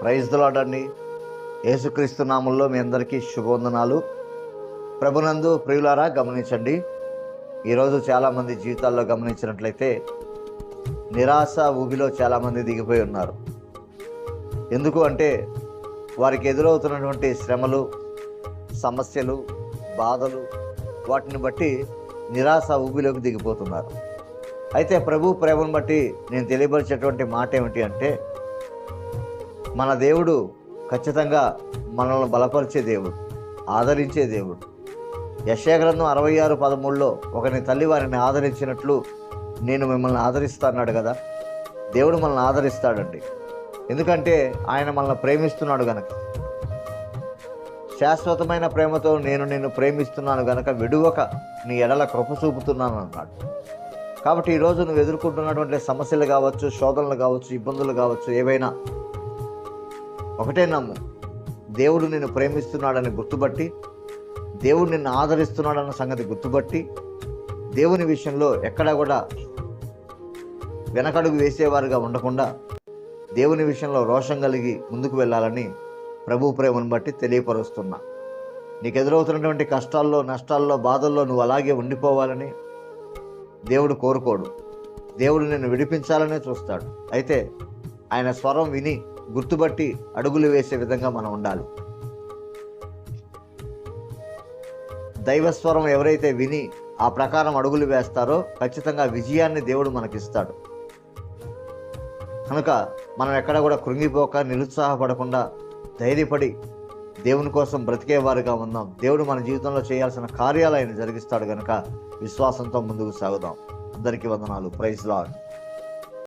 Praise దలాడండి యేసుక్రీస్తు నామంలో మీ అందరికీ శుభవందనాలు. ప్రభునందు ప్రియులారా గమనించండి. ఈరోజు చాలామంది జీవితాల్లో గమనించినట్లయితే నిరాశ ఊబిలో చాలామంది దిగిపోయి ఉన్నారు. ఎందుకు అంటే వారికి ఎదురవుతున్నటువంటి శ్రమలు సమస్యలు బాధలు వాటిని బట్టి నిరాశ ఊబిలోకి దిగిపోతున్నారు. అయితే ప్రభు ప్రేమను బట్టి నేను తెలియపరిచేటువంటి మాట ఏమిటి అంటే మన దేవుడు ఖచ్చితంగా మనల్ని బలపరిచే దేవుడు ఆదరించే దేవుడు. యశాగ్రంథం అరవై ఆరు పదమూడులో ఒకని తల్లి వారిని ఆదరించినట్లు నేను మిమ్మల్ని ఆదరిస్తాన్నాడు కదా. దేవుడు మనల్ని ఆదరిస్తాడండి. ఎందుకంటే ఆయన మనల్ని ప్రేమిస్తున్నాడు గనక. శాశ్వతమైన ప్రేమతో నేను నిన్ను ప్రేమిస్తున్నాను గనక విడువక నీ ఎడల కృప చూపుతున్నాను అన్నాడు. కాబట్టి ఈరోజు నువ్వు ఎదుర్కొంటున్నటువంటి సమస్యలు కావచ్చు శోధనలు కావచ్చు ఇబ్బందులు కావచ్చు ఏవైనా ఒకటే నమ్ము. దేవుడు నిన్ను ప్రేమిస్తున్నాడని గుర్తుపట్టి దేవుడు నిన్ను ఆదరిస్తున్నాడన్న సంగతి గుర్తుపట్టి దేవుని విషయంలో ఎక్కడా కూడా వెనకడుగు వేసేవారుగా ఉండకుండా దేవుని విషయంలో రోషం కలిగి ముందుకు వెళ్ళాలని ప్రభు ప్రేమను బట్టి తెలియపరుస్తున్నా. నీకు ఎదురవుతున్నటువంటి కష్టాల్లో నష్టాల్లో బాధల్లో నువ్వు అలాగే ఉండిపోవాలని దేవుడు కోరుకోడు. దేవుడు నిన్ను విడిపించాలనే చూస్తాడు. అయితే ఆయన స్వరం విని గుర్తుపట్టి అడుగులు వేసే విధంగా మనం ఉండాలి. దైవస్వరం ఎవరైతే విని ఆ ప్రకారం అడుగులు వేస్తారో ఖచ్చితంగా విజయాన్ని దేవుడు మనకిస్తాడు. కనుక మనం ఎక్కడ కూడా కృంగిపోక నిరుత్సాహపడకుండా ధైర్యపడి దేవుని కోసం బ్రతికేవారుగా ఉందాం. దేవుడు మన జీవితంలో చేయాల్సిన కార్యాలు ఆయన జరిగిస్తాడు కనుక విశ్వాసంతో ముందుకు సాగుదాం. అందరికీ వందనాలు. Praise lord.